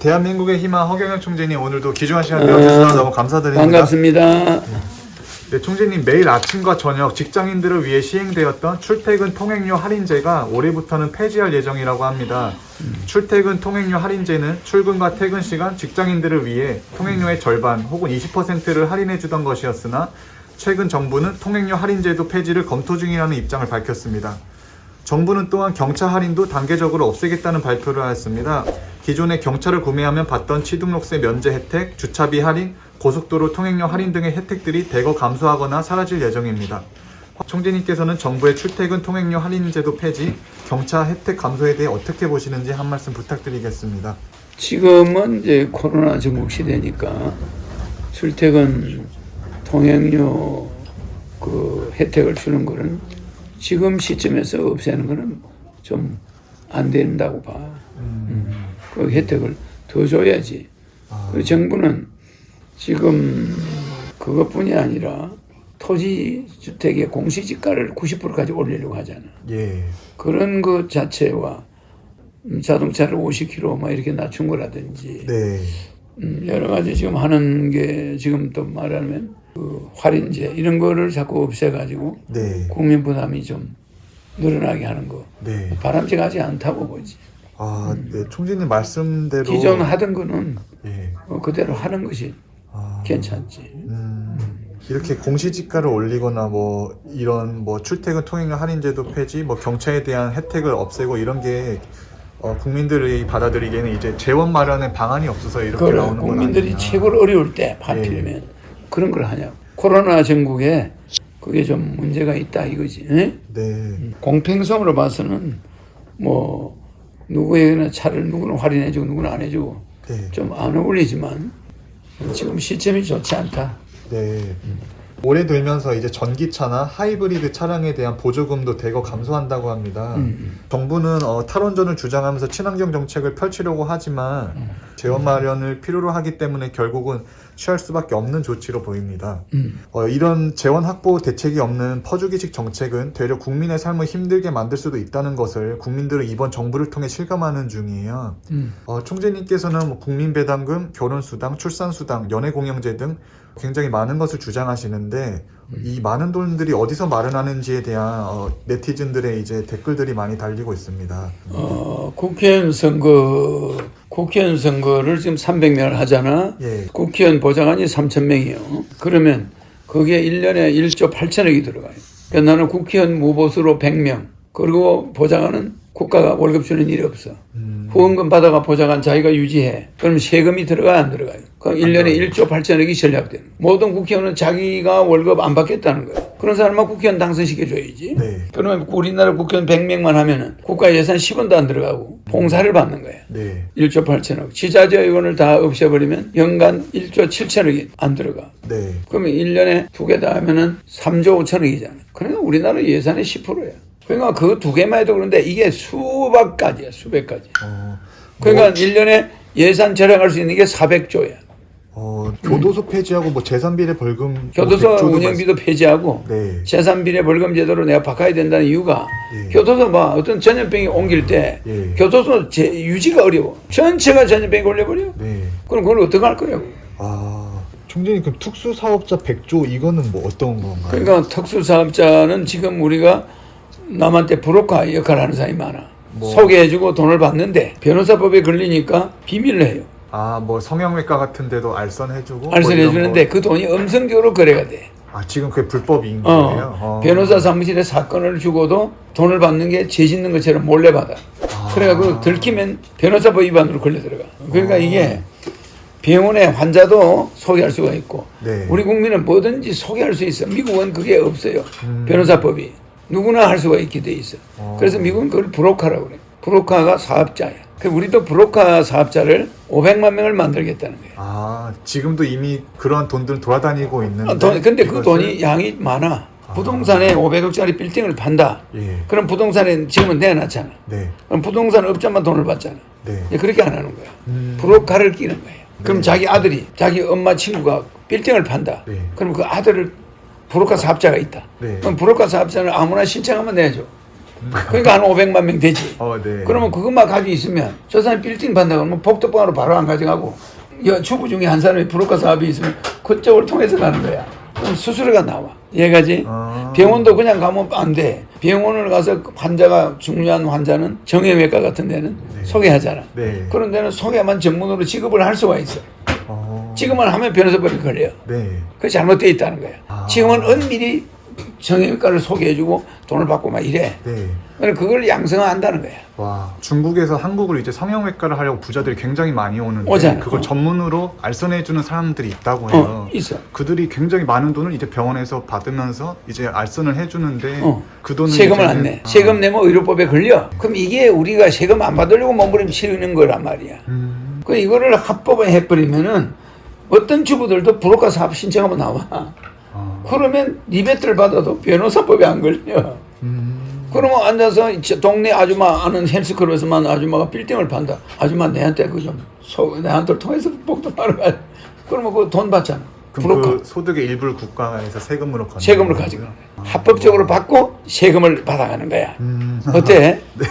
대한민국의 희망 허경영 총재님 오늘도 귀중한 시간 아, 내어주셔서 너무 감사드립니다. 반갑습니다. 네, 총재님 매일 아침과 저녁 직장인들을 위해 시행되었던 출퇴근 통행료 할인제가 올해부터는 폐지할 예정이라고 합니다. 출퇴근 통행료 할인제는 출근과 퇴근 시간 직장인들을 위해 통행료의 절반 혹은 20%를 할인해 주던 것이었으나 최근 정부는 통행료 할인제도 폐지를 검토 중이라는 입장을 밝혔습니다. 정부는 또한 경차 할인도 단계적으로 없애겠다는 발표를 하였습니다. 기존에 경차를 구매하면 받던 취등록세 면제 혜택, 주차비 할인, 고속도로 통행료 할인 등의 혜택들이 대거 감소하거나 사라질 예정입니다. 총재님께서는 정부의 출퇴근 통행료 할인 제도 폐지, 경차 혜택 감소에 대해 어떻게 보시는지 한 말씀 부탁드리겠습니다. 지금은 이제 코로나 전국 시대니까 출퇴근 통행료 그 혜택을 주는 거는 지금 시점에서 없애는 거는 좀 안 된다고 봐. 음. 그 혜택을 더 줘야지. 그 정부는 지금 그것뿐이 아니라 토지 주택의 공시지가를 90%까지 올리려고 하잖아. 예, 그런 것 자체와 음, 자동차를 50km 막 이렇게 낮춘 거라든지 네, 음, 여러 가지 지금 하는 게 지금 또 말하면 그 할인제 이런 거를 자꾸 없애가지고 네, 국민 부담이 좀 늘어나게 하는 거 네. 바람직하지 않다고 보지. 아, 네, 총재님 말씀대로 기존 하던 거는 예, 어, 그대로 하는 것이 아, 괜찮지. 음, 이렇게 공시지가를 올리거나 뭐 이런 뭐 출퇴근 통행료 할인제도 폐지, 뭐 경차에 대한 혜택을 없애고 이런 게 어, 국민들이 받아들이기에는 이제 재원 마련의 방안이 없어서 이렇게 그걸 나오는 건 국민들이. 최고로 어려울 때 예. 파피려면 그런 걸 하냐고. 코로나 전국에 그게 좀 문제가 있다 이거지. 예? 네, 공평성으로 봐서는 뭐 누구에게나 차를 누구는 할인해주고 누구는 안 해주고 네, 좀 안 어울리지만 지금 시점이 좋지 않다. 네. 올해 들면서 이제 전기차나 하이브리드 차량에 대한 보조금도 대거 감소한다고 합니다. 음. 정부는 어, 탈원전을 주장하면서 친환경 정책을 펼치려고 하지만 음. 재원 마련을 필요로 하기 때문에 결국은 취할 수밖에 없는 조치로 보입니다. 음. 어, 이런 재원 확보 대책이 없는 퍼주기식 정책은 되려 국민의 삶을 힘들게 만들 수도 있다는 것을 국민들은 이번 정부를 통해 실감하는 중이에요. 음. 어, 총재님께서는 뭐 국민 배당금, 결혼 수당, 출산 수당, 연애 공영제 등 굉장히 많은 것을 주장하시는데 이 많은 돈들이 어디서 마련하는지에 대한 어, 네티즌들의 이제 댓글들이 많이 달리고 있습니다. 어, 국회의원 선거 국회의원 선거를 지금 300명을 하잖아. 예, 국회의원 보좌관이 3천 명이요. 그러면 거기에 1년에 1조 8천억이 들어가요. 그러니까 나는 국회의원 무보수로 100명. 그리고 보좌관은 국가가 월급 주는 일이 없어. 음, 후원금 받아가 보좌관 자기가 유지해. 그럼 세금이 들어가요, 안 들어가요? 그럼 1년에 1조 8천억이 전략되는. 모든 국회의원은 자기가 월급 안 받겠다는 거예요. 그런 사람만 국회의원 당선시켜줘야지. 네, 그러면 우리나라 국회의원 100명만 하면은 국가 예산 10원도 안 들어가고 봉사를 받는 거예요. 네, 1조 8천억. 지자재 의원을 다 없애버리면 연간 1조 7천억이 안 들어가. 네, 그러면 1년에 두 개 다 하면은 3조 5천억이잖아. 그러니까 우리나라 예산의 10%야. 그러니까 그 두 개만 해도 그런데 이게 수백 가지야, 수백 가지. 어, 그러니까 1년에 예산 절약할 수 있는 게 400조야. 어, 교도소 폐지하고 뭐 재산비례 벌금, 교도소 뭐 100조도 운영비도 폐지하고 네, 재산비례 벌금 제도로 내가 바꿔야 된다는 이유가 예. 교도소 봐 어떤 전염병이 옮길 때 예. 교도소 제, 유지가 어려워 전체가 전염병이 걸려버려 네. 그럼 그걸 어떻게 할 거예요 아, 총재님 그럼 특수사업자 100조 이거는 뭐 어떤 건가요? 그러니까 특수사업자는 지금 우리가 남한테 브로커 역할을 하는 사람이 많아 뭐. 소개해주고 돈을 받는데 변호사법에 걸리니까 비밀로 해요 아, 뭐 성형외과 같은 데도 알선해주고 뭐 알선해 이런 주는데 거. 그 돈이 음성적으로 거래가 돼 아, 지금 그게 불법인 어, 거예요? 어. 변호사 사무실에 사건을 주고도 돈을 받는 게 죄 짓는 것처럼 몰래 받아. 아. 그래가 그 들키면 변호사법 위반으로 걸려 들어가. 그러니까 어. 이게 병원의 환자도 소개할 수가 있고 네. 우리 국민은 뭐든지 소개할 수 있어. 미국은 그게 없어요. 음. 변호사법이 누구나 할 수가 있게 돼 있어. 어. 그래서 미국은 그걸 브로커라고 그래. 브로커가 사업자야. 그 우리도 브로커 사업자를 500만 명을 만들겠다는 거예요. 아, 지금도 이미 그런 돈들 돌아다니고 있는데. 아, 돈, 근데 그 이것을- 돈이 양이 많아. 부동산에 500억짜리 빌딩을 판다. 예. 그럼 부동산에 지금은 내놨잖아. 네. 그럼 부동산 업자만 돈을 받잖아. 네. 그렇게 안 하는 거야. 음. 브로커를 끼는 거예요. 그럼 네. 자기 아들이 자기 엄마 친구가 빌딩을 판다. 네. 그럼 그 아들을 브로커 사업자가 있다. 네. 그럼 브로커 사업자는 아무나 신청하면 내줘. 그러니까 한 500만 명 되지. 어, 네. 그러면 그것만 가지고 있으면 저 사람이 빌딩 판다 그러면 복덕방으로 바로 안 가져가고 여 주부 중에 한 사람이 브로커 사업이 있으면 그쪽을 통해서 가는 거야. 그럼 수수료가 나와. 얘가지. 아. 병원도 그냥 가면 안 돼. 병원을 가서 그 환자가 중요한 환자는 정형외과 같은 데는 소개하잖아. 네. 그런 데는 소개만 전문으로 지급을 할 수가 있어. 어, 지금은 하면 변호사법이 걸려. 네. 그 잘못되어 있다는 거야. 아. 지금은 은밀히 정형외과를 소개해주고 돈을 받고 막 이래. 네. 그러니까 그걸 양성한다는 거야. 와, 중국에서 한국을 이제 성형외과를 하려고 부자들이 굉장히 많이 오는데 오잖아. 그걸 어. 전문으로 알선해주는 사람들이 있다고 어, 해요. 있어. 그들이 굉장히 많은 돈을 이제 병원에서 받으면서 이제 알선을 해주는데 어. 그 돈을 세금을 이제는- 안 내. 아. 세금 내면 의료법에 걸려. 그럼 이게 우리가 세금 안 받으려고 몸부림치는 거란 말이야. 음, 그 이거를 합법에 해버리면은 어떤 주부들도 브로커 사업 신청하면 나와. 아, 그러면 리베트를 받아도 변호사법에 안 걸려. 음, 그러면 앉아서 저 동네 아줌마 아는 헬스클럽에서만 아줌마가 빌딩을 판다. 아줌마 내한테 그 좀 내한테 통해서 복도 바로 가. 그러면 그 돈 받잖아. 브로커 그 소득의 일부를 국가에서 세금으로 걷는 세금을? 가지고 합법적으로 받고 세금을 받아가는 거야. 음, 어때? 네.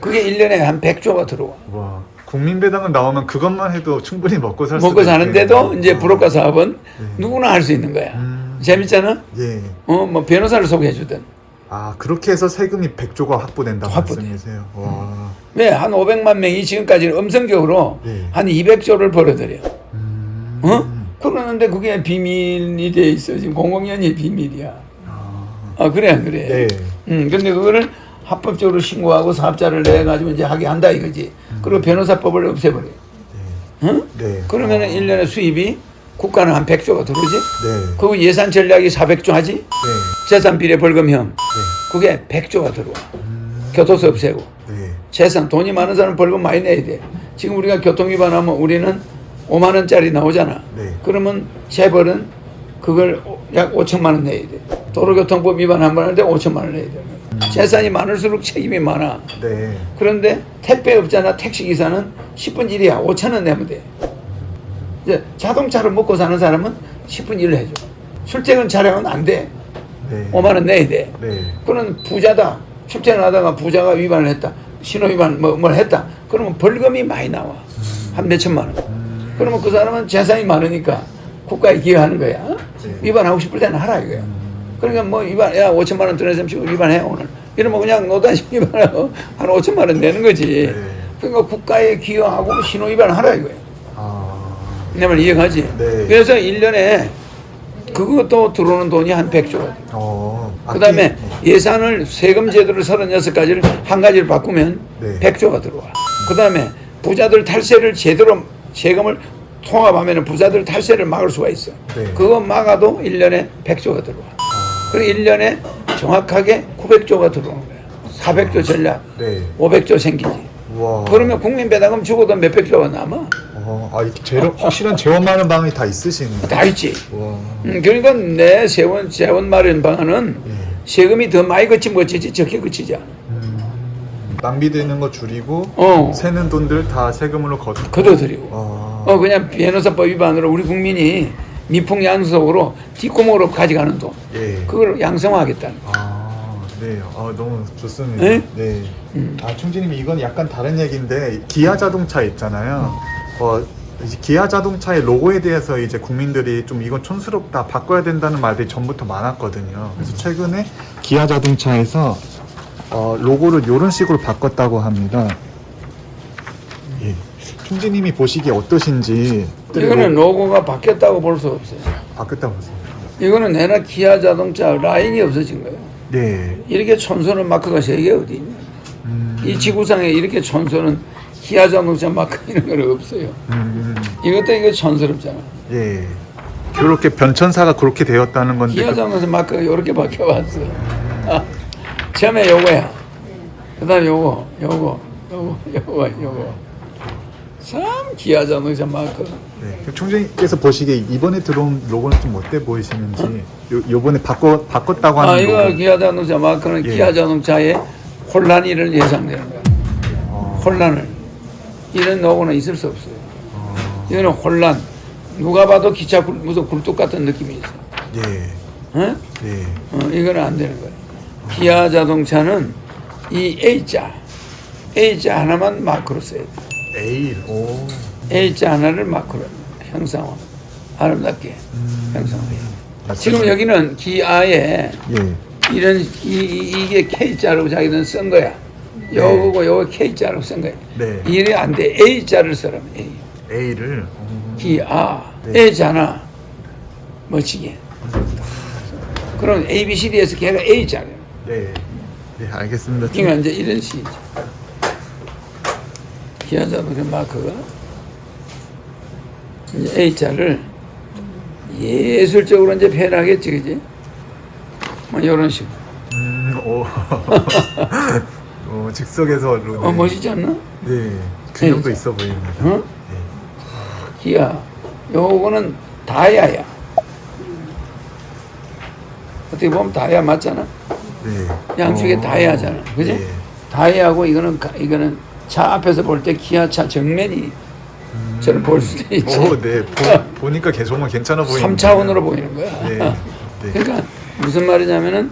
그게 1년에 한 100조가 들어와. 와, 국민배당은 나오면 그것만 해도 충분히 먹고 살 먹고 사는데도 있겠네요. 이제 어. 브로커 사업은 네. 누구나 할 수 있는 거야. 음. 재밌잖아? 예. 어, 뭐 변호사를 소개해 주든. 아 그렇게 해서 세금이 100조가 확보된다고 확보돼. 말씀이세요. 와. 네, 한 500만 명이 지금까지는 음성적으로 네. 한 200조를 벌어들여. 음. 어? 그러는데 그게 비밀이 돼 있어. 지금 공공연히 비밀이야. 아, 아, 그래, 안 그래. 네. 음, 근데 그거를 합법적으로 신고하고 사업자를 내 가지고 이제 하게 한다 이거지. 그리고 변호사법을 없애버려. 네. 응? 네. 그러면은 아, 1년에 수입이 국가는 한 100조가 들어오지? 네. 그 예산 전략이 400조 하지? 네. 재산 비례 벌금형. 네. 그게 100조가 들어와. 교토세 없애고. 네. 재산, 돈이 많은 사람 벌금 많이 내야 돼. 지금 우리가 교통 위반하면 우리는 5만 원짜리 나오잖아. 네. 그러면 재벌은 그걸 약 5천만 원 내야 돼. 도로교통법 위반 한번 하는데 5천만 원 내야 돼. 재산이 많을수록 책임이 많아. 네. 그런데 택배업자나 택시기사는 10분 일이야. 5천 원 내면 돼. 이제 자동차를 먹고 사는 사람은 10분 일을 해줘. 출퇴근 차량은 안 돼. 네. 5만 원 내야 돼. 네. 그런 부자다. 출퇴근하다가 부자가 위반을 했다. 신호 위반 뭐, 뭘 했다. 그러면 벌금이 많이 나와. 한 몇천만 원. 그러면 그 사람은 재산이 많으니까 국가에 기여하는 거야. 어? 네. 위반하고 싶을 때는 하라 이거야. 그러니까 뭐 위반, 야 5천만 원 들어서 지금 위반해 오늘. 이러면 그냥 노다시 위반하고 한 5천만 원 내는 거지. 네. 그러니까 국가에 기여하고 신호 위반하라 이거야. 아. 내말 이해가지? 네. 그래서 1년에 그것도 들어오는 돈이 한 100조. 어. 그 다음에 예산을 세금 제도를 36가지를 한 가지를 바꾸면 네. 100조가 들어와. 그 다음에 부자들 탈세를 제대로 세금을 통합하면 부자들 탈세를 막을 수가 있어. 네. 그거 막아도 1년에 100조가 들어와. 아. 그리고 1년에 정확하게 900조가 들어오는 거야. 400조 전략, 네. 500조 생기지. 와. 그러면 국민 배당금 주고도 몇백 조가 남아. 어, 아, 이렇게 재료, 확실한 재원 마련 방안이 다 있으시네요. 다 있지. 와. 음, 그러니까 내 세원, 재원 마련 방안은 예. 세금이 더 많이 거치면 거치지 적게 거치지 않아. 낭비되는 거 줄이고 어. 새는 돈들 다 세금으로 걷고. 걷어들이고. 아. 어, 그냥 변호사법 위반으로 우리 국민이 미풍 양속으로 뒷구멍으로 가져가는 돈. 예. 그걸 양성화하겠다는 거. 아, 네. 아, 너무 좋습니다. 네? 네. 음. 아, 총재님 이건 약간 다른 얘기인데 기아 자동차 있잖아요. 어, 이제 기아 자동차의 로고에 대해서 이제 국민들이 좀 이건 촌스럽다, 바꿔야 된다는 말들이 전부터 많았거든요. 그래서 최근에 기아 자동차에서 어, 로고를 이런 식으로 바꿨다고 합니다. 예. 총재님이 보시기에 어떠신지 이거는 로고가 바뀌었다고 볼 수 없어요. 바뀌었다고 보습니다 이거는 내나 기아 자동차 라인이 없어진 거예요. 네. 이렇게 촌소는 마크가 세개 어디 있냐. 음, 이 지구상에 이렇게 촌소는 기아 자동차 마크 이런 건 없어요. 음, 이것도 이거 촌스럽잖아. 예. 그렇게 변천사가 그렇게 되었다는 건데 기아 그- 자동차 마크가 이렇게 바뀌어왔어. 아, 처음에 요거야. 그 다음에 요거, 요거, 요거, 요거, 요거. 참 기아 자동차 마크. 네. 그럼 총재님께서 보시기에 이번에 들어온 로고는 좀 어때 보이시는지 요, 요번에 바꿔, 바꿨다고 하는 아, 이거 로고 기아 자동차 마크는 예. 기아 자동차의 혼란이를 예상되는 거야. 어, 혼란을. 이런 로고는 있을 수 없어요. 어, 이거는 혼란. 누가 봐도 기차 굴, 무슨 굴뚝 같은 느낌이 있어. 예, 어? 예, 어, 이거는 안 되는 거야. 기아 자동차는 이 A자, A자 하나만 마크로 써야 돼. 에일. 오. A자 하나를 마크로 형상화, 아름답게 음. 형상화해. 지금 여기는 기아에 예. 이런 이, 이- 이게 K자로 자기는 쓴 거야. 요거고 요거 K자로 쓴 거야. 네. 이래 안 돼. A자를 써라면 A. 오. 기아 네. A잖아. 멋지게. 그럼 A, B, C, D에서 걔가 A자래요. 네. 네, 알겠습니다. 그러니까 이제 이런 시죠. 기아자도 그 마크가 이제 A자를 예술적으로 이제 표현하겠지, 그지? 뭐 이런 식으로. 음, 오. 오, 즉석에서 로. 어, 멋있지 않나? 네. 균형도 네. 있어 보입니다. 어? 기아. 요거는 다야야. 어떻게 보면 다야 맞잖아. 네. 양쪽에 어. 다야잖아. 그지? 네. 다이하고 이거는 가- 이거는 차 앞에서 볼 때 기아차 정면이 저는 볼 수도 있지. 오, 네. 보, 보니까 개- 정말 괜찮아 보이는. 3차원으로 보이는 거야. 네. 네. 그러니까 무슨 말이냐면은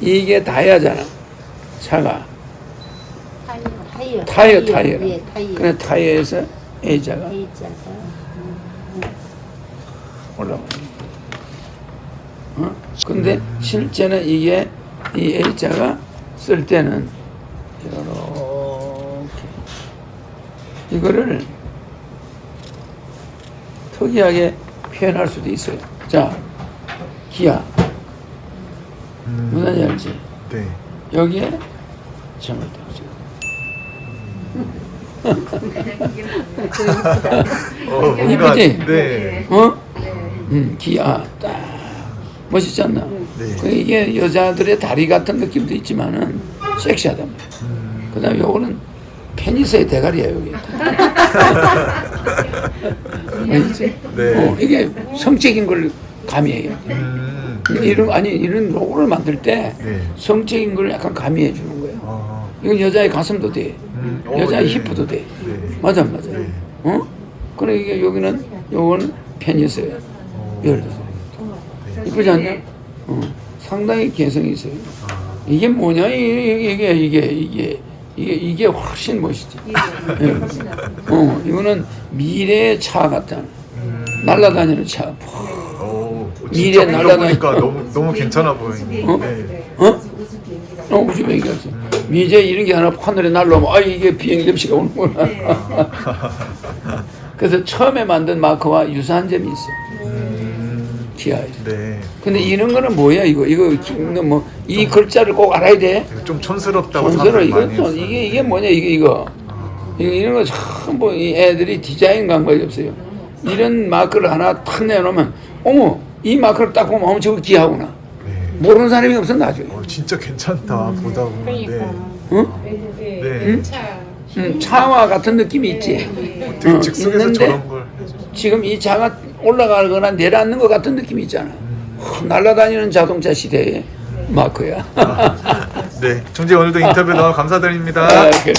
이게 다이아잖아. 차가 타이어, 타이어, 타이어 타이어. 예, 타이어. 그래 타이어에서 A자가 A자가 올라오는 거야. 어? 근데 실제는 이게 이 A자가 쓸 때는 이렇게 이거를 특이하게 표현할 수도 있어요. 자, 기아 음, 무슨 알지? 네. 여기에 점을 떼고 어, 이쁘지? 네. 어? 음, 기아 딱 멋있지 않나? 네. 그 이게 여자들의 다리 같은 느낌도 있지만은 섹시하단 말이야. 음, 그다음에 요거는 페니스의 대가리야 여기. 네. 어, 이게 성적인 걸 가미해요. 음, 이런 아니 이런 로고를 만들 때 네. 성적인 걸 약간 가미해 주는 거예요. 아, 이건 여자의 가슴도 돼. 음, 어, 여자의 네. 히프도 돼. 네. 맞아 맞아. 네. 어? 그래 이게 여기는 요거는 페니스예요. 어, 예를 들어서. 이쁘지 않냐? 어, 상당히 개성이 있어요. 이게 뭐냐? 이게 이게 이게 이게 이게 이게 훨씬 멋있지. 예. 어, 이거는 미래의 차 같다. 날아다니는 차. 오, 미래 진짜 날아다니- 보니까 너무 너무 괜찮아 보이네. 어? 네. 어? 어, 우주 비행기였어. 미제 이런 게 하나 하늘에 날라오면 아 이게 비행 접시가 오는구나. 그래서 처음에 만든 마크와 유사한 점이 있어. 기아에. 네. 근데 이런 거는 뭐야 이거 이거 뭐 이 글자를 꼭 알아야 돼. 좀 촌스럽다고 이거 많이 또. 이게 이게 뭐냐 이게 이거 이거 이런 거 전부 이 애들이 디자인 감각이 없어요. 이런 마크를 하나 탁 내놓으면 어머 이 마크를 딱 보면 어머 저거 기하구나. 네. 모르는 사람이 없어 나중에. 어, 진짜 괜찮다 보다 보면. 네. 응? 네. 음, 차와 같은 느낌이 있지. 되게 어, 즉석에서 있는데 저런 걸. 지금 이 차가 올라가거나 내려앉는 것 같은 느낌이 있잖아. 어, 날아다니는 자동차 시대의 마크야. 네, 총재 오늘도 인터뷰 너무 감사드립니다. 아, 그래.